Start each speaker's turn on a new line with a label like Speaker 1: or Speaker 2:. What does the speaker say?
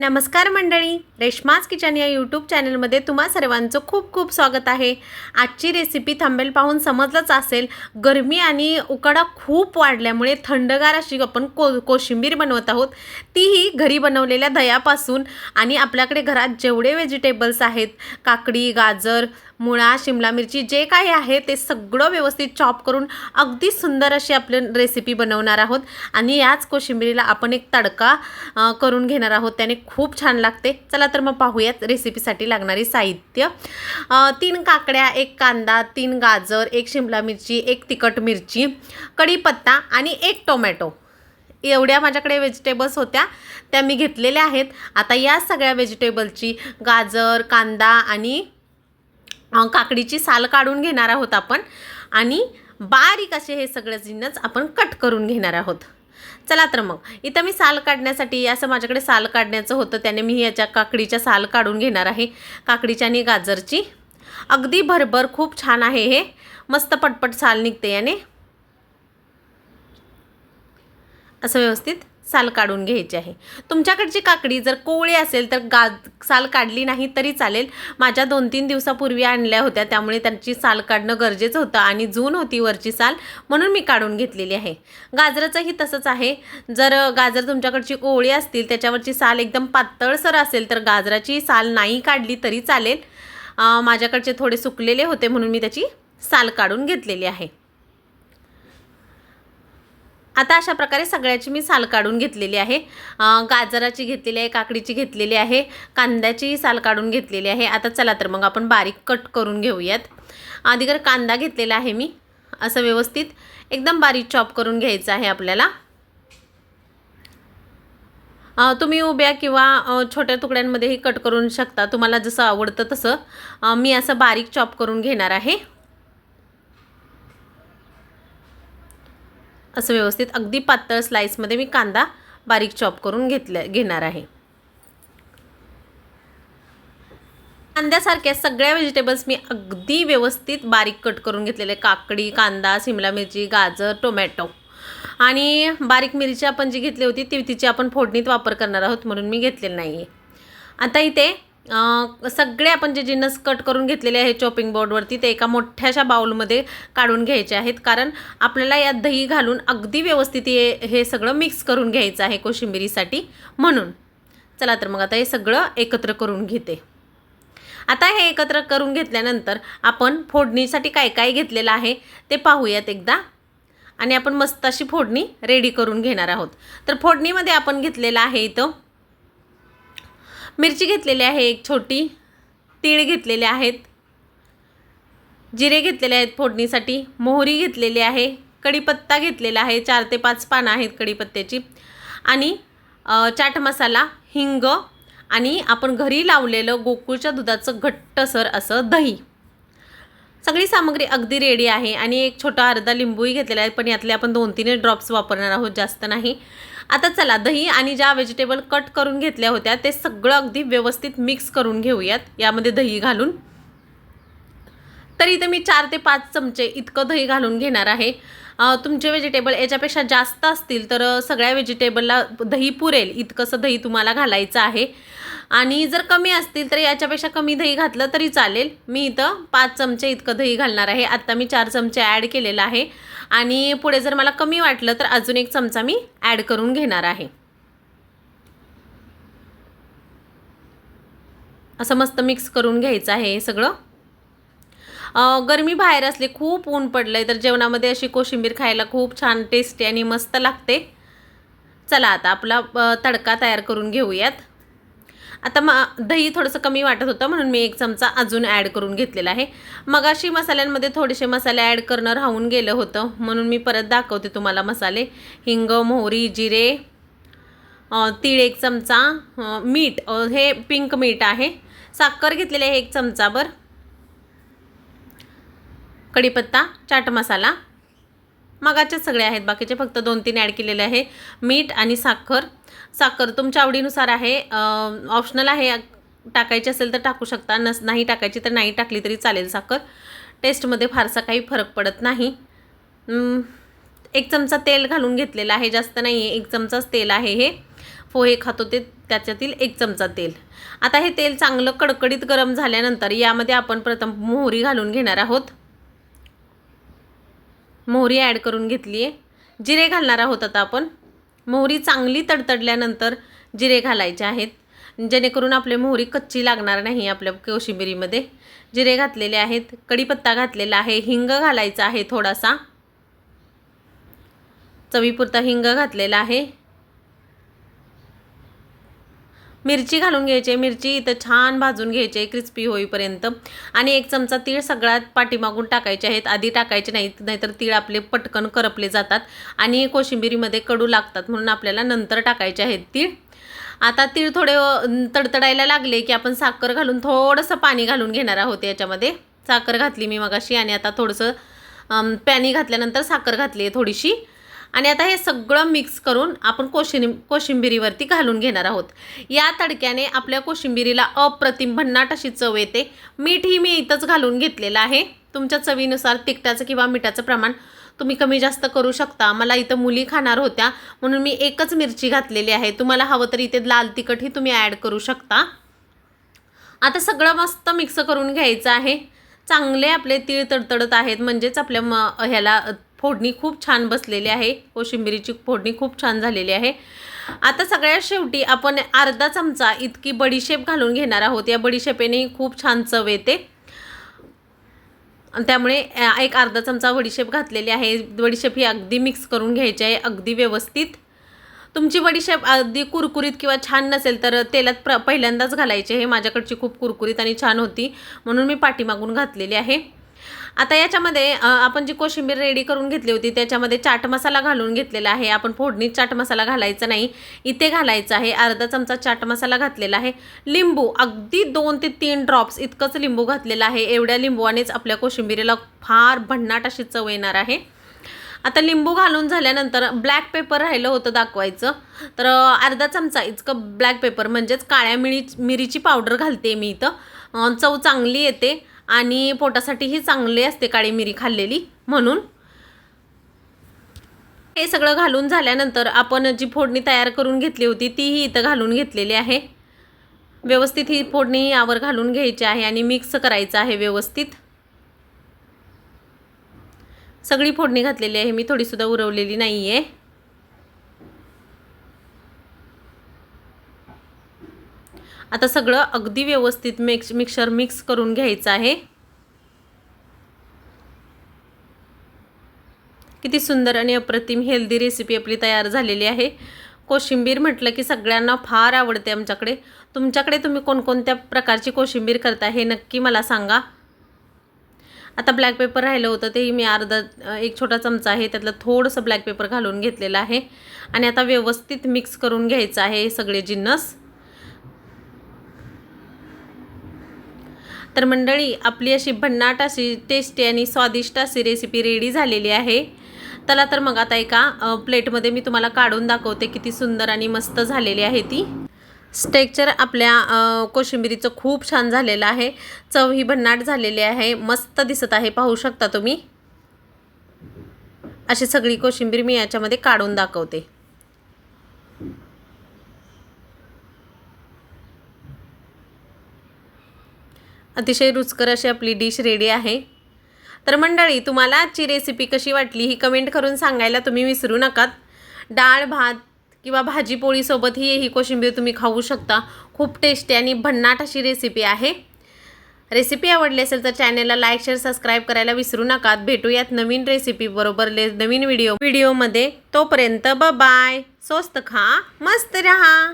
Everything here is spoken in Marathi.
Speaker 1: नमस्कार मंडळी रेश्माज किचन या यूट्यूब चॅनलमध्ये तुम्हा सर्वांचं खूप खूप स्वागत आहे. आजची रेसिपी थांबेल पाहून समजलंच असेल गरमी आणि उकाडा खूप वाढल्यामुळे थंडगार अशी आपण को कोशिंबीर बनवत आहोत. तीही घरी बनवलेल्या दह्यापासून आणि आपल्याकडे घरात जेवढे व्हेजिटेबल्स आहेत काकडी गाजर मुळा शिमला मिरची जे काही आहे ते सगळं व्यवस्थित चॉप करून अगदी सुंदर अशी आपली रेसिपी बनवणार आहोत. आणि याच कोशिंबिरीला आपण एक तडका करून घेणार आहोत. त्याने खूप छान लागते. चला तर मग पाहूयात रेसिपीसाठी लागणारी साहित्य. तीन काकड्या एक कांदा तीन गाजर एक शिमला मिरची एक तिखट मिरची कढीपत्ता आणि एक टोमॅटो. एवढ्या माझ्याकडे व्हेजिटेबल्स होत्या. त्या मी घेतलेल्या आहेत. आता या सगळ्या व्हेजिटेबलची गाजर कांदा आणि काकडीची साल काढून घेणार आहोत आपण. आणि बारीक असे हे सगळे जिन्नस आपण कट करून घेणार आहोत. चला तर मग इथं मी साल काढण्यासाठी असं माझ्याकडे साल काढण्याचं होतं त्याने मी याच्या काकडीच्या साल काढून घेणार आहे. काकडीच्या आणि गाजरची. अगदी भरभर खूप छान आहे हे. मस्त पटपट साल निघते याने. असं व्यवस्थित. साल काढून घ्यायची आहे. तुमच्याकडची काकडी जर कोवळी असेल तर गा साल काढली नाही तरी चालेल. माझ्या दोन तीन दिवसापूर्वी आणल्या होत्या त्यामुळे त्यांची साल काढणं गरजेचं होतं आणि जून होती वरची साल म्हणून मी काढून घेतलेली आहे. गाजराचंही तसंच आहे. जर गाजर तुमच्याकडची कोवळी असतील त्याच्यावरची साल एकदम पातळसर असेल तर गाजराची साल नाही काढली तरी चालेल. माझ्याकडचे थोडे सुकलेले होते म्हणून मी त्याची साल काढून घेतलेली आहे. आता अशा प्रकारे सगळ्याची मी साल काढून घेतलेली आहे. गाजराची घेतलेली आहे काकडीची घेतलेली आहे कांद्याची साल काढून घेतलेली आहे. आता चला तर मग आपण बारीक कट करून घेऊयात. आधीकर कांदा घेतलेला आहे मी असं व्यवस्थित. एकदम बारीक चॉप करून घ्यायचं आहे आपल्याला. तुम्ही उभ्या किंवा छोट्या तुकड्यांमध्येही कट करून शकता. तुम्हाला जसं आवडतं तसं. मी असं बारीक चॉप करून घेणार आहे. असं व्यवस्थित अगदी पातळ स्लाईसमध्ये मी कांदा बारीक चॉप करून घेतल्या घेणार आहे. कांद्यासारख्या सगळ्या व्हेजिटेबल्स मी अगदी व्यवस्थित बारीक कट करून घेतलेले. काकडी कांदा सिमला मिरची गाजर टोमॅटो. आणि बारीक मिरची आपण जी घेतली होती ती तिची आपण फोडणीत वापर करणार आहोत म्हणून मी घेतलेली नाही आहे आता इथे सगळे आपण जे जिन्नस कट करून घेतलेले आहे चॉपिंग बोर्डवरती ते एका मोठ्याशा बाउलमध्ये काढून घ्यायचे आहेत. कारण आपल्याला यात दही घालून अगदी व्यवस्थित हे हे सगळं मिक्स करून घ्यायचं आहे कोशिंबिरीसाठी म्हणून. चला तर मग आता हे सगळं एकत्र करून घेते. आता हे एकत्र करून घेतल्यानंतर आपण फोडणीसाठी काय काय घेतलेलं आहे ते पाहूयात एकदा. आणि आपण मस्त अशी फोडणी रेडी करून घेणार आहोत. तर फोडणीमध्ये आपण घेतलेलं आहे इथं मिरची घेतलेली आहे एक छोटी तीळ घेतलेले आहेत जिरे घेतलेले आहेत फोडणीसाठी मोहरी घेतलेली आहे कढीपत्ता घेतलेला आहे चार ते पाच पानं आहेत कढीपत्त्याची. आणि चाट मसाला हिंग आणि आपण घरी लावलेलं गोकुळच्या दुधाचं घट्टसर असं दही. सगळी सामग्री अगदी रेडी आहे आणि एक छोटा अर्धा लिंबूही घेतलेला आहे पण यातले आपण दोन तीन ड्रॉप्स वापरणार आहोत जास्त नाही. आता चला दही आणि ज्या व्हेजिटेबल कट करून घेतल्या होत्या ते सगळं अगदी व्यवस्थित मिक्स करून घेऊयात. यामध्ये दही घालून. तर इथे मी चार ते पाच चमचे इतकं दही घालून घेणार आहे. तुमचे व्हेजिटेबल याच्यापेक्षा जास्त असतील तर सगळ्या व्हेजिटेबलला दही पुरेल. इतकंसं दही तुम्हाला घालायचं आहे. आणि जर कमी असतील तर याच्यापेक्षा कमी दही घातलं तरी चालेल. मी इथं पाच चमचे इतकं दही घालणार आहे. आत्ता मी चार चमचे ॲड केलेलं आहे. आणि पुढे जर मला कमी वाटलं तर अजून एक चमचा मी ॲड करून घेणार आहे. असं मस्त मिक्स करून घ्यायचं आहे हे सगळं. गरमी बाहेर असली खूप ऊन पडलं आहे तर जेवणामध्ये अशी कोशिंबीर खायला खूप छान टेस्टी आणि मस्त लागते. चला आता आपला तडका तयार करून घेऊयात. आता म दही थोडंसं कमी वाटत होतं म्हणून मी एक चमचा अजून ॲड करून घेतलेला आहे. मगाशी मसाल्यांमध्ये थोडेसे मसाले ॲड करणं राहून गेलं होतं म्हणून मी परत दाखवते तुम्हाला मसाले. हिंग मोहरी जिरे तीळ एक चमचा मीठ हे पिंक मीठ आहे. साखर घेतलेली आहे एक चमचाभर. कढीपत्ता चाट मसाला. मगाचेच सगळे आहेत. बाकीचे फक्त दोन तीन ॲड केलेले आहे. मीठ आणि साखर. साखर तुमच्या आवडीनुसार आहे. ऑप्शनल आहे. टाकायची असेल तर टाकू शकता. नस नाही टाकायची तर नाही टाकली तरी चालेल साखर. टेस्टमध्ये फारसा काही फरक पडत नाही. एक चमचा तेल घालून घेतलेला आहे. जास्त नाही आहे एक चमचाच तेल आहे हे. पोहे खातो ते त्याच्यातील एक चमचा तेल. आता हे तेल चांगलं कडकडीत गरम झाल्यानंतर यामध्ये आपण प्रथम मोहरी घालून घेणार आहोत. मोहरी ॲड करून घेतली आहे जिरे घालणार आहोत आता आपण. मोहरी चांगली तडतडल्यानंतर जिरे घालायचे आहेत. जेणेकरून आपले मोहरी कच्ची लागणार नाही आपल्या कोशिंबिरीमध्ये. जिरे घातलेले आहेत. कढीपत्ता घातलेला आहे. हिंग घालायचा आहे थोडासा. चवीपुरता हिंग घातलेला आहे. मिरची घालून घ्यायची मिरची इथं छान भाजून घ्यायची क्रिस्पी होईपर्यंत. आणि एक चमचा तीळ सगळ्यात पाठीमागून टाकायचे आहेत आधी टाकायचे नाहीत नाहीतर तीळ आपले पटकन करपले जातात. आणि कोशिंबिरीमध्ये कडू लागतात म्हणून आपल्याला नंतर टाकायचे आहेत तीळ. आता तीळ थोडे तडतडायला लागले की आपण साखर घालून थोडंसं पाणी घालून घेणार आहोत याच्यामध्ये. साखर घातली मी मगाशी आणि आता थोडंसं पाणी घातल्यानंतर साखर घातली आहे थोडीशी. आणि आता हे सगळं मिक्स करून आपण कोशिं कोशिंबिरीवरती घालून घेणार आहोत. या तडक्याने आपल्या कोशिंबिरीला अप्रतिम भन्नाट अशी चव येते. मीठ ही मी इथंच घालून घेतलेलं आहे. तुमच्या चवीनुसार तिखटाचं किंवा मिठाचं प्रमाण तुम्ही कमी जास्त करू शकता. मला इथं मुली खाणार होत्या म्हणून मी एकच मिरची घातलेली आहे. तुम्हाला हवं तर इथे लाल तिखटही तुम्ही ॲड करू शकता. आता सगळं मस्त मिक्स करून घ्यायचं आहे. चांगले आपले तीळ तडतडत आहेत म्हणजेच आपल्या म ह्याला फोडणी खूप छान बसलेली आहे. कोशिंबिरीची फोडणी खूप छान झालेली आहे. आता सगळ्यात शेवटी आपण अर्धा चमचा इतकी बडीशेप घालून घेणार आहोत. या बडीशेपेनेही खूप छान चव येते. आणि त्यामुळे एक अर्धा चमचा बडीशेप घातलेली आहे. बडीशेप ही अगदी मिक्स करून घ्यायची आहे अगदी व्यवस्थित. तुमची बडीशेप अगदी कुरकुरीत किंवा छान नसेल तर तेलात प्र पहिल्यांदाच घालायचे. हे माझ्याकडची खूप कुरकुरीत आणि छान होती म्हणून मी पाठीमागून घातलेली आहे. आता याच्यामध्ये आपण जी कोशिंबीर रेडी करून घेतली होती त्याच्यामध्ये चाट मसाला घालून घेतलेला आहे. आपण फोडणीत चाट मसाला घालायचा नाही इथे घालायचा आहे. अर्धा चमचा चाट मसाला घातलेला आहे. लिंबू अगदी दोन ते तीन ड्रॉप्स इतकंच लिंबू घातलेलं आहे. एवढ्या लिंबूवानेच आपल्या कोशिंबिरीला फार भन्नाट अशी चव येणार आहे. आता लिंबू घालून झाल्यानंतर ब्लॅक पेपर राहिलं होतं दाखवायचं. तर अर्धा चमचा इतकं ब्लॅक पेपर म्हणजेच काळ्या मिरी मिरीची पावडर घालते मी इथं. चव चांगली येते. आणि पोटासाठीही चांगली असते काळी मिरी खाल्लेली म्हणून. हे सगळं घालून झाल्यानंतर आपण जी फोडणी तयार करून घेतली होती तीही इथं घालून घेतलेली आहे. व्यवस्थित ही फोडणी यावर घालून घ्यायची आहे आणि मिक्स करायचं आहे व्यवस्थित. सगळी फोडणी घातलेली आहे मी थोडीसुद्धा उरवलेली नाही आहे आता सगळं अगदी व्यवस्थित मिक्स मिक्सर मिक्स करून घ्यायचं आहे. किती सुंदर आणि अप्रतिम हेल्दी रेसिपी आपली तयार झालेली आहे. कोशिंबीर म्हटलं की सगळ्यांना फार आवडते आमच्याकडे. तुमच्याकडे तुम्ही कोणकोणत्या प्रकारची कोशिंबीर करता हे नक्की मला सांगा. आता ब्लॅक पेपर राहिलं होतं तेही मी अर्धा एक छोटा चमचा आहे त्यातलं थोडंसं ब्लॅक पेपर घालून घेतलेलं आहे. आणि आता व्यवस्थित मिक्स करून घ्यायचं आहे हे सगळे जिन्नस. तर मंडळी आपली अशी भन्नाट अशी टेस्टी आणि स्वादिष्ट अशी रेसिपी रेडी झालेली आहे. चला तर मग आता एका प्लेटमध्ये मी तुम्हाला काढून दाखवते किती सुंदर आणि मस्त झालेली आहे ती. स्टेक्चर आपल्या कोशिंबिरीचं खूप छान झालेलं आहे. चव ही भन्नाट झालेली आहे. मस्त दिसत आहे पाहू शकता तुम्ही. अशी सगळी कोशिंबीर मी याच्यामध्ये काढून दाखवते. अतिशय रुचकर अशी आपली डिश रेडी आहे. तर मंडळी तुम्हाला आजची रेसिपी कशी वाटली ही कमेंट करून सांगायला तुम्ही विसरू नका डाळ भात किंवा भाजीपोळीसोबत ही ही कोशिंबीर तुम्ही खाऊ शकता. खूप टेस्टी आणि भन्नाट अशी रेसिपी आहे. रेसिपी आवडली असेल तर चॅनेलला लाईक शेअर सबस्क्राईब करायला विसरू नका भेटूयात नवीन रेसिपी बरोबर ले नवीन व्हिडिओ व्हिडिओमध्ये तोपर्यंत ब बाय स्वस्त खा मस्त रहा.